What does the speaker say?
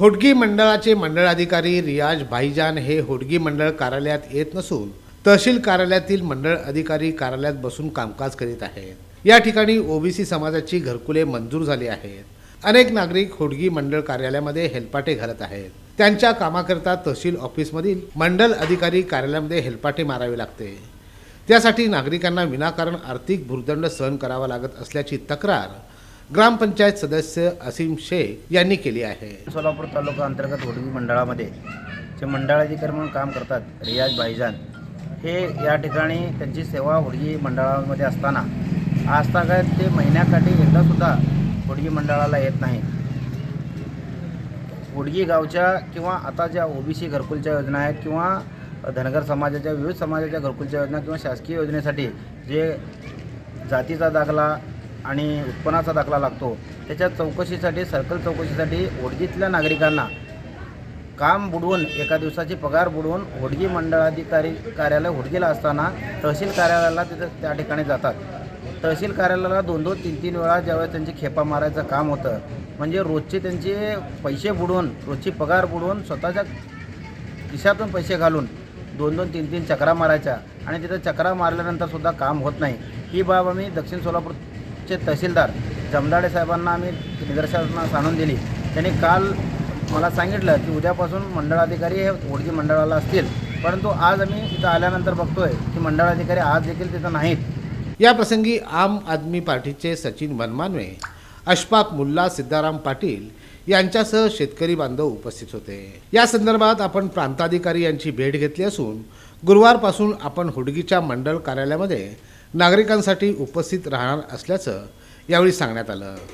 होडगी मंडळाचे मंडळ अधिकारी रियाज भाईजान हे होडगी मंडळ कार्यालयात येत नसून तहसील कार्यालयातील मंडळ अधिकारी कार्यालयात बसून कामकाज करीत आहेत. या ठिकाणी ओबीसी समाजाची घरकुले मंजूर झाली आहेत. अनेक नागरिक होडगी मंडळ कार्यालयामध्ये हेलपाटे घालत आहेत. त्यांच्या कामाकरता तहसील ऑफिसमधील मंडल अधिकारी कार्यालयामध्ये हेलपाटे मारावे लागते. त्यासाठी नागरिकांना विनाकारण आर्थिक भूर्दंड सहन करावा लागत असल्याची तक्रार ग्रामपंचायत सदस्य असीम शेख यांनी केली आहे. सोलापूर तालुका अंतर्गत होडगी मंडळामध्ये जे मंडळाधिकारी म्हणून काम करतात रियाज भाईजान हे या ठिकाणी त्यांची सेवा होडगी मंडळामध्ये असताना आजता ते महिन्याकाठी एकदासुद्धा होडगी मंडळाला येत नाही होडगी गावच्या किंवा आता ज्या ओबीसी घरकुलच्या योजना आहेत किंवा धनगर समाजाच्या विविध समाजाच्या घरकुलच्या योजना किंवा शासकीय योजनेसाठी जे जातीचा दाखला आणि उत्पन्नाचा दाखला लागतो. त्याच्या चौकशीसाठी सर्कल चौकशीसाठी ओडगीतल्या नागरिकांना काम बुडवून एका दिवसाची पगार बुडवून होडगी मंडळाधिकारी कार्यालय होडगीला असताना तहसील कार्यालयाला तिथं त्या ठिकाणी जातात. तहसील कार्यालयाला दोन दोन तीन तीन वेळा ज्यावेळेस त्यांची खेपा मारायचं काम होतं. म्हणजे रोजचे त्यांचे पैसे बुडवून रोजची पगार बुडवून स्वतःच्या खिशातून पैसे घालून दोन दोन तीन तीन चक्रा मारायच्या आणि तिथं चक्रा मारल्यानंतर सुद्धा काम होत नाही. ही बाब आम्ही दक्षिण सोलापूर सोलापूरचे तहसीलदार जमदाडे साहेबांना आम्ही निदर्शनास आणून दिली. त्यांनी काल मला सांगितलं की उद्यापासून मंडळाधिकारी हे ओळखी मंडळाला असतील. परंतु आज आम्ही तिथं आल्यानंतर बघतोय की मंडळाधिकारी आज देखील तिथं नाहीत. या प्रसंगी आम आदमी पार्टीचे सचिन मनमानवे अशफाक मुल्ला सिद्धाराम पाटील यांच्यासह शेतकरी बांधव उपस्थित होते. या संदर्भात आपण प्रांताधिकारी यांची भेट घेतली असून गुरुवारपासून आपण हुडगीच्या मंडळ कार्यालयामध्ये नागरिकांसाठी उपस्थित राहणार असल्याचं यावेळी सांगण्यात आलं.